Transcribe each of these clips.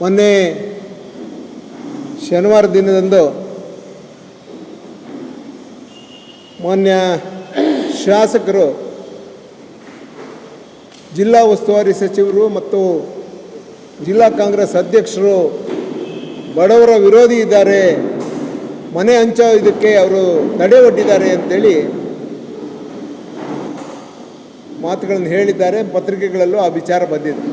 ಮೊನ್ನೆ ಶನಿವಾರ ದಿನದಂದು ಮಾನ್ಯ ಶಾಸಕರು, ಜಿಲ್ಲಾ ಉಸ್ತುವಾರಿ ಸಚಿವರು ಮತ್ತು ಜಿಲ್ಲಾ ಕಾಂಗ್ರೆಸ್ ಅಧ್ಯಕ್ಷರು ಬಡವರ ವಿರೋಧಿ ಇದ್ದಾರೆ, ಮನೆ ಹಂಚೋ ಇದಕ್ಕೆ ಅವರು ತಡೆ ಒಡ್ಡಿದ್ದಾರೆ ಅಂತೇಳಿ ಮಾತುಗಳನ್ನು ಹೇಳಿದ್ದಾರೆ, ಪತ್ರಿಕೆಗಳಲ್ಲೂ ಆ ವಿಚಾರ ಬಂದಿದೆ.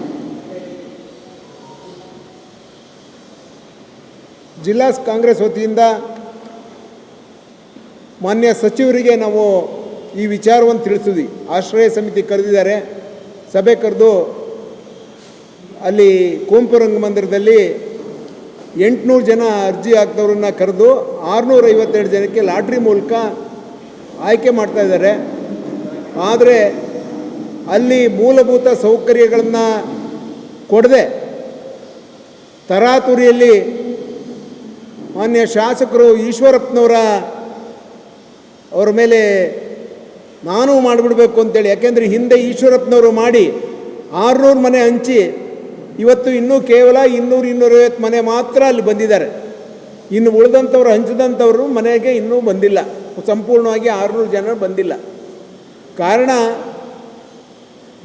ಜಿಲ್ಲಾ ಕಾಂಗ್ರೆಸ್ ವತಿಯಿಂದ ಮಾನ್ಯ ಸಚಿವರಿಗೆ ನಾವು ಈ ವಿಚಾರವನ್ನು ತಿಳಿಸಿದ್ವಿ. ಆಶ್ರಯ ಸಮಿತಿ ಕರೆದಿದ್ದಾರೆ. ಸಭೆ ಕರೆದು ಅಲ್ಲಿ ಕುವೆಂಪು ರಂಗಮಂದಿರದಲ್ಲಿ ಎಂಟುನೂರು ಜನ ಅರ್ಜಿ ಹಾಕಿದವ್ರನ್ನ ಕರೆದು ಆರುನೂರ ಐವತ್ತೆರಡು ಜನಕ್ಕೆ ಲಾಟ್ರಿ ಮೂಲಕ ಆಯ್ಕೆ ಮಾಡ್ತಾ ಇದ್ದಾರೆ. ಆದರೆ ಅಲ್ಲಿ ಮೂಲಭೂತ ಸೌಕರ್ಯಗಳನ್ನು ಕೊಡದೆ ತರಾತುರಿಯಲ್ಲಿ ಮಾನ್ಯ ಶಾಸಕರು ಈಶ್ವರಪ್ಪನವರ ಅವರ ಮೇಲೆ ನಾನು ಮಾಡಿಬಿಡ್ಬೇಕು ಅಂತೇಳಿ, ಯಾಕೆಂದರೆ ಹಿಂದೆ ಈಶ್ವರಪ್ಪನವರು ಮಾಡಿ ಆರುನೂರು ಮನೆ ಹಂಚಿ ಇವತ್ತು ಇನ್ನೂ ಕೇವಲ ಇನ್ನೂರು ಇನ್ನೂರೈವತ್ತು ಮನೆ ಮಾತ್ರ ಅಲ್ಲಿ ಬಂದಿದ್ದಾರೆ. ಇನ್ನು ಉಳಿದಂಥವ್ರು ಹಂಚಿದಂಥವ್ರು ಮನೆಗೆ ಇನ್ನೂ ಬಂದಿಲ್ಲ. ಸಂಪೂರ್ಣವಾಗಿ ಆರುನೂರು ಜನ ಬಂದಿಲ್ಲ. ಕಾರಣ,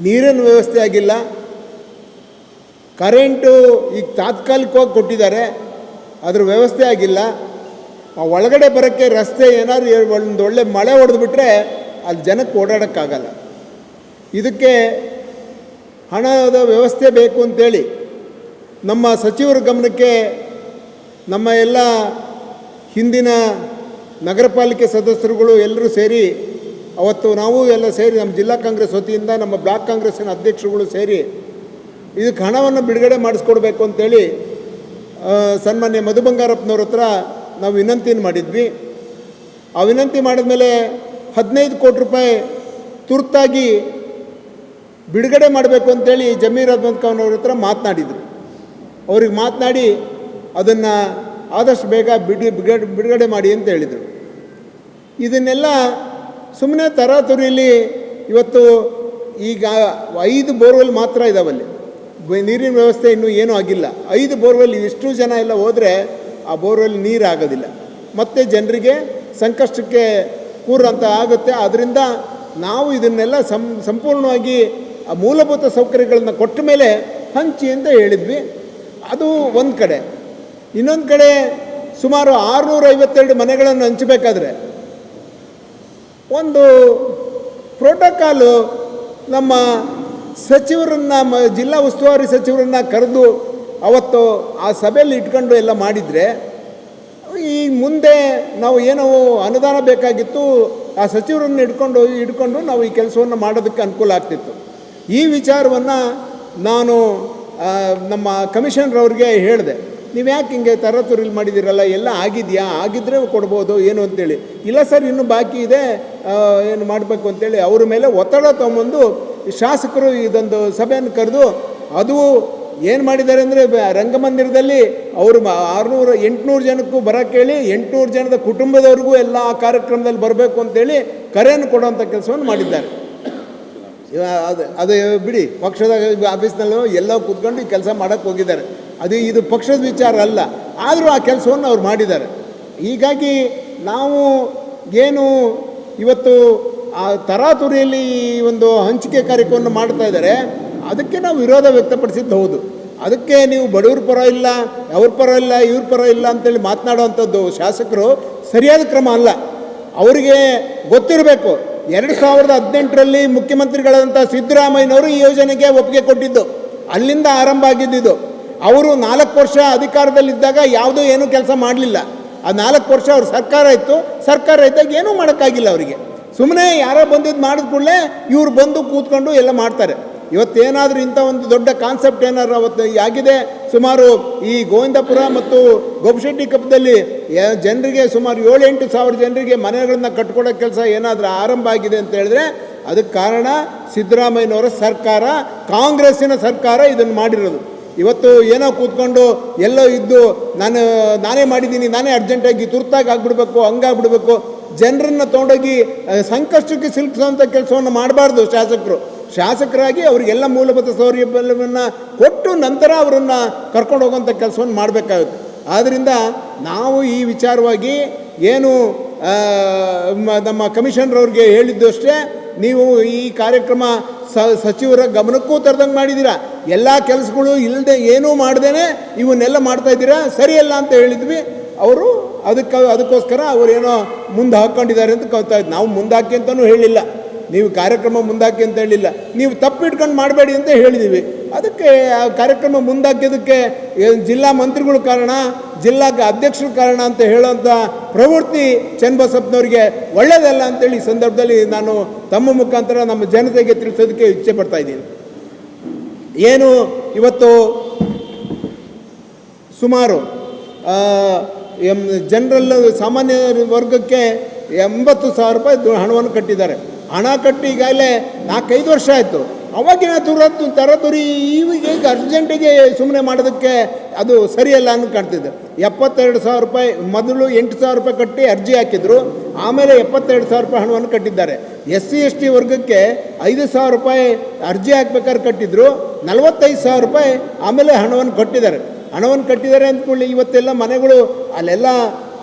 ನೀರಿನ ವ್ಯವಸ್ಥೆ ಆಗಿಲ್ಲ. ಕರೆಂಟು ಈಗ ತಾತ್ಕಾಲಿಕವಾಗಿ ಕೊಟ್ಟಿದ್ದಾರೆ. ಅದ್ರ ವ್ಯವಸ್ಥೆ ಆಗಿಲ್ಲ. ಆ ಒಳಗಡೆ ಬರೋಕ್ಕೆ ರಸ್ತೆ ಏನಾದ್ರು ಒಂದು ಒಳ್ಳೆ ಮಳೆ ಹೊಡೆದ್ಬಿಟ್ರೆ ಅಲ್ಲಿ ಜನಕ್ಕೆ ಓಡಾಡೋಕ್ಕಾಗಲ್ಲ. ಇದಕ್ಕೆ ಹಣದ ವ್ಯವಸ್ಥೆ ಬೇಕು ಅಂತೇಳಿ ನಮ್ಮ ಸಚಿವರ ಗಮನಕ್ಕೆ ನಮ್ಮ ಎಲ್ಲ ಹಿಂದಿನ ನಗರ ಪಾಲಿಕೆ ಸದಸ್ಯರುಗಳು ಎಲ್ಲರೂ ಸೇರಿ ಅವತ್ತು ನಾವು ಎಲ್ಲ ಸೇರಿ ನಮ್ಮ ಜಿಲ್ಲಾ ಕಾಂಗ್ರೆಸ್ ವತಿಯಿಂದ ನಮ್ಮ ಬ್ಲಾಕ್ ಕಾಂಗ್ರೆಸ್ಸಿನ ಅಧ್ಯಕ್ಷರುಗಳು ಸೇರಿ ಇದಕ್ಕೆ ಹಣವನ್ನು ಬಿಡುಗಡೆ ಮಾಡಿಸ್ಕೊಡ್ಬೇಕು ಅಂತೇಳಿ ಸನ್ಮಾನ್ಯ ಮಧು ಬಂಗಾರಪ್ಪನವ್ರ ಹತ್ರ ನಾವು ವಿನಂತಿಯನ್ನು ಮಾಡಿದ್ವಿ. ಆ ವಿನಂತಿ ಮಾಡಿದ ಮೇಲೆ ಹದಿನೈದು ಕೋಟಿ ರೂಪಾಯಿ ತುರ್ತಾಗಿ ಬಿಡುಗಡೆ ಮಾಡಬೇಕು ಅಂತೇಳಿ ಜಮೀರ್ ಅಹ್ಮದ್ ಖಾನ್ ಅವ್ರ ಹತ್ರ ಮಾತನಾಡಿದರು. ಅವ್ರಿಗೆ ಮಾತನಾಡಿ ಅದನ್ನು ಆದಷ್ಟು ಬೇಗ ಬಿಡಿ ಬಿಡುಗಡೆ ಬಿಡುಗಡೆ ಮಾಡಿ ಅಂತ ಹೇಳಿದರು. ಇದನ್ನೆಲ್ಲ ಸುಮ್ಮನೆ ತರಾತುರಿಯಲ್ಲಿ ಇವತ್ತು ಈಗ ಐದು ಬೋರ್ವೆಲ್ ಮಾತ್ರ ಇದಾವಲ್ಲಿ. ನೀರಿನ ವ್ಯವಸ್ಥೆ ಇನ್ನೂ ಏನೂ ಆಗಿಲ್ಲ. ಐದು ಬೋರ್ವೆಲ್ ಇಷ್ಟು ಜನ ಎಲ್ಲ ಹೋದರೆ ಆ ಬೋರ್ವೆಲ್ ನೀರು ಆಗೋದಿಲ್ಲ ಮತ್ತು ಜನರಿಗೆ ಸಂಕಷ್ಟಕ್ಕೆ ಕೂರಂತ ಆಗುತ್ತೆ. ಅದರಿಂದ ನಾವು ಇದನ್ನೆಲ್ಲ ಸಂ ಸಂಪೂರ್ಣವಾಗಿ ಆ ಮೂಲಭೂತ ಸೌಕರ್ಯಗಳನ್ನು ಕೊಟ್ಟ ಮೇಲೆ ಹಂಚಿ ಅಂತ ಹೇಳಿದ್ವಿ. ಅದು ಒಂದು ಕಡೆ. ಇನ್ನೊಂದು ಕಡೆ ಸುಮಾರು ಆರುನೂರ ಐವತ್ತೆರಡು ಮನೆಗಳನ್ನು ಹಂಚಬೇಕಾದ್ರೆ ಒಂದು ಪ್ರೋಟೋಕಾಲು ನಮ್ಮ ಸಚಿವರನ್ನ ಮ, ಜಿಲ್ಲಾ ಉಸ್ತುವಾರಿ ಸಚಿವರನ್ನ ಕರೆದು ಅವತ್ತು ಆ ಸಭೆಯಲ್ಲಿ ಇಟ್ಕೊಂಡು ಎಲ್ಲ ಮಾಡಿದರೆ, ಈ ಮುಂದೆ ನಾವು ಏನೋ ಅನುದಾನ ಬೇಕಾಗಿತ್ತು, ಆ ಸಚಿವರನ್ನು ಇಟ್ಕೊಂಡು ಇಟ್ಕೊಂಡು ನಾವು ಈ ಕೆಲಸವನ್ನು ಮಾಡೋದಕ್ಕೆ ಅನುಕೂಲ ಆಗ್ತಿತ್ತು. ಈ ವಿಚಾರವನ್ನು ನಾನು ನಮ್ಮ ಕಮಿಷನರ್ ಅವ್ರಿಗೆ ಹೇಳಿದೆ. ನೀವು ಯಾಕೆ ಹಿಂಗೆ ತರತುರಿಲಿ ಮಾಡಿದ್ದೀರಲ್ಲ ಎಲ್ಲ ಆಗಿದೆಯಾ? ಆಗಿದ್ದರೆ ಕೊಡ್ಬೋದು, ಏನು ಅಂತೇಳಿ. ಇಲ್ಲ ಸರ್, ಇನ್ನೂ ಬಾಕಿ ಇದೆ ಏನು ಮಾಡಬೇಕು ಅಂತೇಳಿ, ಅವ್ರ ಮೇಲೆ ಒತ್ತಡ ತೊಗೊಂಬಂದು ಶಾಸಕರು ಇದೊಂದು ಸಭೆಯನ್ನು ಕರೆದು ಅದು ಏನು ಮಾಡಿದ್ದಾರೆ ಅಂದರೆ ರಂಗಮಂದಿರದಲ್ಲಿ ಅವರು ಆರುನೂರು, ಎಂಟುನೂರು ಜನಕ್ಕೂ ಬರೋಕ್ಕೆ ಹೇಳಿ ಎಂಟುನೂರು ಜನದ ಕುಟುಂಬದವ್ರಿಗೂ ಎಲ್ಲ ಆ ಕಾರ್ಯಕ್ರಮದಲ್ಲಿ ಬರಬೇಕು ಅಂತೇಳಿ ಕರೆಯನ್ನು ಕೊಡುವಂಥ ಕೆಲಸವನ್ನು ಮಾಡಿದ್ದಾರೆ. ಅದು ಅದು ಬಿಡಿ, ಪಕ್ಷದ ಆಫೀಸ್ನಲ್ಲೂ ಎಲ್ಲ ಕೂತ್ಕೊಂಡು ಈ ಕೆಲಸ ಮಾಡೋಕ್ಕೆ ಹೋಗಿದ್ದಾರೆ. ಅದು ಇದು ಪಕ್ಷದ ವಿಚಾರ ಅಲ್ಲ, ಆದರೂ ಆ ಕೆಲಸವನ್ನು ಅವ್ರು ಮಾಡಿದ್ದಾರೆ. ಹೀಗಾಗಿ ನಾವು ಏನು ಇವತ್ತು ಆ ತರಾತುರಿಯಲ್ಲಿ ಈ ಒಂದು ಹಂಚಿಕೆ ಕಾರ್ಯಕ್ರಮವನ್ನು ಮಾಡ್ತಾ ಇದ್ದಾರೆ. ಅದಕ್ಕೆ ನಾವು ವಿರೋಧ ವ್ಯಕ್ತಪಡಿಸಿದ್ದು ಹೌದು ಅದಕ್ಕೆ ನೀವು ಬಡವ್ರ ಪರ ಇಲ್ಲ, ಅವ್ರ ಪರ ಇಲ್ಲ, ಇವ್ರ ಪರ ಇಲ್ಲ ಅಂತೇಳಿ ಮಾತನಾಡುವಂಥದ್ದು ಶಾಸಕರು ಸರಿಯಾದ ಕ್ರಮ ಅಲ್ಲ. ಅವರಿಗೆ ಗೊತ್ತಿರಬೇಕು, ಎರಡು ಸಾವಿರದ ಹದಿನೆಂಟರಲ್ಲಿ ಮುಖ್ಯಮಂತ್ರಿಗಳಾದಂಥ ಸಿದ್ದರಾಮಯ್ಯನವರು ಈ ಯೋಜನೆಗೆ ಒಪ್ಪಿಗೆ ಕೊಟ್ಟಿದ್ದು. ಅಲ್ಲಿಂದ ಆರಂಭ ಆಗಿದ್ದಿದ್ದು ಅವರು ನಾಲ್ಕು ವರ್ಷ ಅಧಿಕಾರದಲ್ಲಿದ್ದಾಗ ಯಾವುದೂ ಏನೂ ಕೆಲಸ ಮಾಡಲಿಲ್ಲ. ಆ ನಾಲ್ಕು ವರ್ಷ ಅವ್ರ ಸರ್ಕಾರ ಇತ್ತು. ಸರ್ಕಾರ ಇದ್ದಾಗ ಏನೂ ಮಾಡೋಕ್ಕಾಗಿಲ್ಲ ಅವರಿಗೆ. ಸುಮ್ಮನೆ ಯಾರೋ ಬಂದಿದ್ದು ಮಾಡಿದ ಕೂಡಲೇ ಇವ್ರು ಬಂದು ಕೂತ್ಕೊಂಡು ಎಲ್ಲ ಮಾಡ್ತಾರೆ. ಇವತ್ತೇನಾದರೂ ಇಂಥ ಒಂದು ದೊಡ್ಡ ಕಾನ್ಸೆಪ್ಟ್ ಏನಾದ್ರು ಅವತ್ತು ಆಗಿದೆ? ಸುಮಾರು ಈ ಗೋವಿಂದಪುರ ಮತ್ತು ಗೋಪಶೆಟ್ಟಿ ಕಪ್ಪದಲ್ಲಿ ಜನರಿಗೆ ಸುಮಾರು ಏಳು ಎಂಟು ಸಾವಿರ ಜನರಿಗೆ ಮನೆಗಳನ್ನು ಕಟ್ಕೊಡೋ ಕೆಲಸ ಏನಾದರೂ ಆರಂಭ ಆಗಿದೆ ಅಂತ ಹೇಳಿದ್ರೆ ಅದಕ್ಕೆ ಕಾರಣ ಸಿದ್ದರಾಮಯ್ಯನವರ ಸರ್ಕಾರ, ಕಾಂಗ್ರೆಸ್ಸಿನ ಸರ್ಕಾರ ಇದನ್ನು ಮಾಡಿರೋದು. ಇವತ್ತು ಏನೋ ಕೂತ್ಕೊಂಡು ಎಲ್ಲೋ ಇದ್ದು ನಾನು ನಾನೇ ಮಾಡಿದ್ದೀನಿ, ನಾನೇ ಅರ್ಜೆಂಟಾಗಿ ತುರ್ತಾಗಿ ಆಗ್ಬಿಡ್ಬೇಕು, ಹಂಗಾಗ್ಬಿಡ್ಬೇಕು ಜನರನ್ನ ತೊಗೊಂಡೋಗಿ ಸಂಕಷ್ಟಕ್ಕೆ ಸಿಲುಕಿಸುವಂಥ ಕೆಲಸವನ್ನು ಮಾಡಬಾರ್ದು ಶಾಸಕರು. ಶಾಸಕರಾಗಿ ಅವರಿಗೆಲ್ಲ ಮೂಲಭೂತ ಸೌಲಭ್ಯವನ್ನು ಕೊಟ್ಟು ನಂತರ ಅವರನ್ನು ಕರ್ಕೊಂಡು ಹೋಗುವಂಥ ಕೆಲಸವನ್ನು ಮಾಡಬೇಕಾಗುತ್ತೆ. ಆದ್ದರಿಂದ ನಾವು ಈ ವಿಚಾರವಾಗಿ ಏನು ನಮ್ಮ ಕಮಿಷನರ್ ಅವ್ರಿಗೆ ಹೇಳಿದ್ದು ಅಷ್ಟೇ, ನೀವು ಈ ಕಾರ್ಯಕ್ರಮ ಸಚಿವರ ಗಮನಕ್ಕೂ ತರದಂಗೆ ಮಾಡಿದ್ದೀರಾ ಎಲ್ಲ ಕೆಲಸಗಳು ಇಲ್ಲದೆ ಏನೂ ಮಾಡ್ದೇ ಇವನ್ನೆಲ್ಲ ಮಾಡ್ತಾಯಿದ್ದೀರಾ ಸರಿಯಲ್ಲ ಅಂತ ಹೇಳಿದ್ವಿ. ಅವರು ಅದಕ್ಕೆ ಅದಕ್ಕೋಸ್ಕರ ಅವರೇನೋ ಮುಂದೆ ಹಾಕ್ಕೊಂಡಿದ್ದಾರೆ ಅಂತ ಕಲ್ತಾ ಇದ್ದು. ನಾವು ಮುಂದಾಕಿ ಅಂತಲೂ ಹೇಳಿಲ್ಲ. ನೀವು ಕಾರ್ಯಕ್ರಮ ಮುಂದಾಕಿ ಅಂತ ಹೇಳಿಲ್ಲ. ನೀವು ತಪ್ಪಿಟ್ಕೊಂಡು ಮಾಡಬೇಡಿ ಅಂತ ಹೇಳಿದ್ದೀವಿ ಅದಕ್ಕೆ ಆ ಕಾರ್ಯಕ್ರಮ ಮುಂದಾಕಿದ್ದಕ್ಕೆ ಜಿಲ್ಲಾ ಮಂತ್ರಿಗಳು ಕಾರಣ, ಜಿಲ್ಲಾ ಅಧ್ಯಕ್ಷರು ಕಾರಣ ಅಂತ ಹೇಳೋಂಥ ಪ್ರವೃತ್ತಿ ಚನ್ನಬಸಪ್ಪನವರಿಗೆ ಒಳ್ಳೆಯದಲ್ಲ ಅಂತೇಳಿ ಈ ಸಂದರ್ಭದಲ್ಲಿ ನಾನು ತಮ್ಮ ಮುಖಾಂತರ ನಮ್ಮ ಜನತೆಗೆ ತಿಳಿಸೋದಕ್ಕೆ ಇಚ್ಛೆ ಪಡ್ತಾ ಇದ್ದೀನಿ. ಏನು ಇವತ್ತು ಸುಮಾರು ಎಂ ಜನರಲ್ ಸಾಮಾನ್ಯ ವರ್ಗಕ್ಕೆ ಎಂಬತ್ತು ಸಾವಿರ ರೂಪಾಯಿ ಹಣವನ್ನು ಕಟ್ಟಿದ್ದಾರೆ. ಹಣ ಕಟ್ಟಿ ಈಗಾಗಲೇ ನಾಲ್ಕೈದು ವರ್ಷ ಆಯಿತು. ಅವಾಗಿನ ತುರತ್ತು ತರತುರಿ ಈಗ ಈಗ ಅರ್ಜೆಂಟಿಗೆ ಸುಮ್ಮನೆ ಮಾಡೋದಕ್ಕೆ ಅದು ಸರಿಯಲ್ಲ ಅಂತ ಕಾಣ್ತಿದ್ದೆ ಎಪ್ಪತ್ತೆರಡು ಸಾವಿರ ರೂಪಾಯಿ ಮೊದಲು ಎಂಟು ಸಾವಿರ ರೂಪಾಯಿ ಕಟ್ಟಿ ಅರ್ಜಿ ಹಾಕಿದ್ರು. ಆಮೇಲೆ ಎಪ್ಪತ್ತೆರಡು ಸಾವಿರ ರೂಪಾಯಿ ಹಣವನ್ನು ಕಟ್ಟಿದ್ದಾರೆ. ಎಸ್ ಸಿ, ಎಸ್ ಟಿ ವರ್ಗಕ್ಕೆ ಐದು ಸಾವಿರ ರೂಪಾಯಿ ಅರ್ಜಿ ಹಾಕ್ಬೇಕಾದ್ರೆ ಕಟ್ಟಿದ್ರು. ನಲವತ್ತೈದು ಸಾವಿರ ರೂಪಾಯಿ ಆಮೇಲೆ ಹಣವನ್ನು ಕಟ್ಟಿದ್ದಾರೆ. ಹಣವನ್ನು ಕಟ್ಟಿದ್ದಾರೆ ಅಂದ್ಕೊಳ್ಳಿ, ಇವತ್ತೆಲ್ಲ ಮನೆಗಳು ಅಲ್ಲೆಲ್ಲ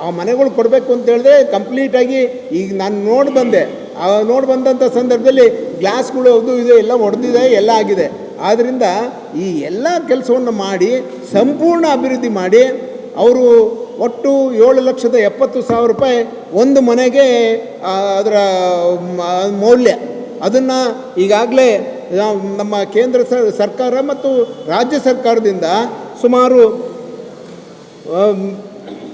ಆ ಮನೆಗಳು ಕೊಡಬೇಕು ಅಂತ ಹೇಳಿದ್ರೆ ಕಂಪ್ಲೀಟಾಗಿ ಈಗ ನಾನು ನೋಡಿ ಬಂದೆ. ಆ ನೋಡಿ ಬಂದಂಥ ಸಂದರ್ಭದಲ್ಲಿ ಗ್ಲಾಸ್ಗಳು ಅದು ಇದು ಎಲ್ಲ ಒಡೆದಿದೆ, ಎಲ್ಲ ಆಗಿದೆ. ಆದ್ದರಿಂದ ಈ ಎಲ್ಲ ಕೆಲಸವನ್ನು ಮಾಡಿ, ಸಂಪೂರ್ಣ ಅಭಿವೃದ್ಧಿ ಮಾಡಿ, ಅವರು ಒಟ್ಟು ಏಳು ಲಕ್ಷದ ಎಪ್ಪತ್ತು ಸಾವಿರ ರೂಪಾಯಿ ಒಂದು ಮನೆಗೆ ಅದರ ಮೌಲ್ಯ. ಅದನ್ನು ಈಗಾಗಲೇ ನಮ್ಮ ಕೇಂದ್ರ ಸರ್ಕಾರ ಮತ್ತು ರಾಜ್ಯ ಸರ್ಕಾರದಿಂದ ಸುಮಾರು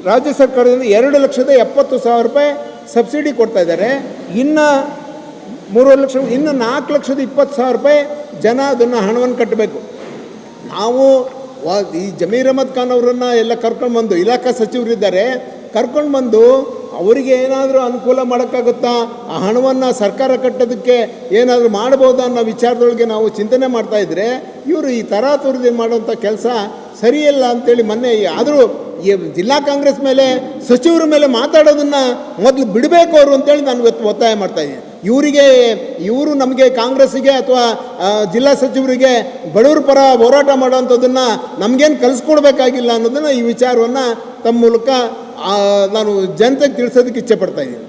ರಾಜ್ಯ ಸರ್ಕಾರದಿಂದ ಎರಡು ಲಕ್ಷದ ಎಪ್ಪತ್ತು ಸಾವಿರ ರೂಪಾಯಿ ಸಬ್ಸಿಡಿ ಕೊಡ್ತಾ ಇದ್ದಾರೆ. ಇನ್ನು ಮೂರುವರೆ ಲಕ್ಷ, ಇನ್ನು ನಾಲ್ಕು ಲಕ್ಷದ ಇಪ್ಪತ್ತು ಸಾವಿರ ರೂಪಾಯಿ ಜನ ಅದನ್ನು ಹಣವನ್ನು ಕಟ್ಟಬೇಕು. ನಾವು ಈ ಜಮೀರ್ ಅಹಮದ್ ಖಾನ್ ಅವರನ್ನು ಎಲ್ಲ ಕರ್ಕೊಂಡು ಬಂದು, ಇಲಾಖಾ ಸಚಿವರಿದ್ದಾರೆ ಕರ್ಕೊಂಡು ಬಂದು ಅವರಿಗೆ ಏನಾದರೂ ಅನುಕೂಲ ಮಾಡೋಕ್ಕಾಗುತ್ತಾ? ಆ ಹಣವನ್ನು ಸರ್ಕಾರ ಕಟ್ಟೋದಕ್ಕೆ ಏನಾದರೂ ಮಾಡ್ಬೋದಾ ಅನ್ನೋ ವಿಚಾರದೊಳಗೆ ನಾವು ಚಿಂತನೆ ಮಾಡ್ತಾ ಇದ್ದರೆ ಇವರು ಈ ತರಾತುರಿದೆ ಮಾಡೋಂಥ ಕೆಲಸ ಸರಿಯಲ್ಲ ಅಂತೇಳಿ ಮೊನ್ನೆ ಆದರೂ ಜಿಲ್ಲಾ ಕಾಂಗ್ರೆಸ್ ಮೇಲೆ, ಸಚಿವರ ಮೇಲೆ ಮಾತಾಡೋದನ್ನು ಮೊದಲು ಬಿಡಬೇಕು ಅವರು ಅಂತೇಳಿ ನಾನು ಇವತ್ತು ಒತ್ತಾಯ ಮಾಡ್ತಾ ಇದ್ದೀನಿ. ಇವರಿಗೆ, ಇವರು ನಮಗೆ ಕಾಂಗ್ರೆಸ್ಸಿಗೆ ಅಥವಾ ಜಿಲ್ಲಾ ಸಚಿವರಿಗೆ ಬಡವರ ಪರ ಹೋರಾಟ ಮಾಡೋವಂಥದ್ದನ್ನು ನಮಗೇನು ಕಲಿಸ್ಕೊಡ್ಬೇಕಾಗಿಲ್ಲ ಅನ್ನೋದನ್ನು ಈ ವಿಚಾರವನ್ನು ತಮ್ಮ ಮೂಲಕ ನಾನು ಜನತೆಗೆ ತಿಳಿಸೋದಕ್ಕೆ ಇಚ್ಛೆ ಪಡ್ತಾ ಇದ್ದೀನಿ.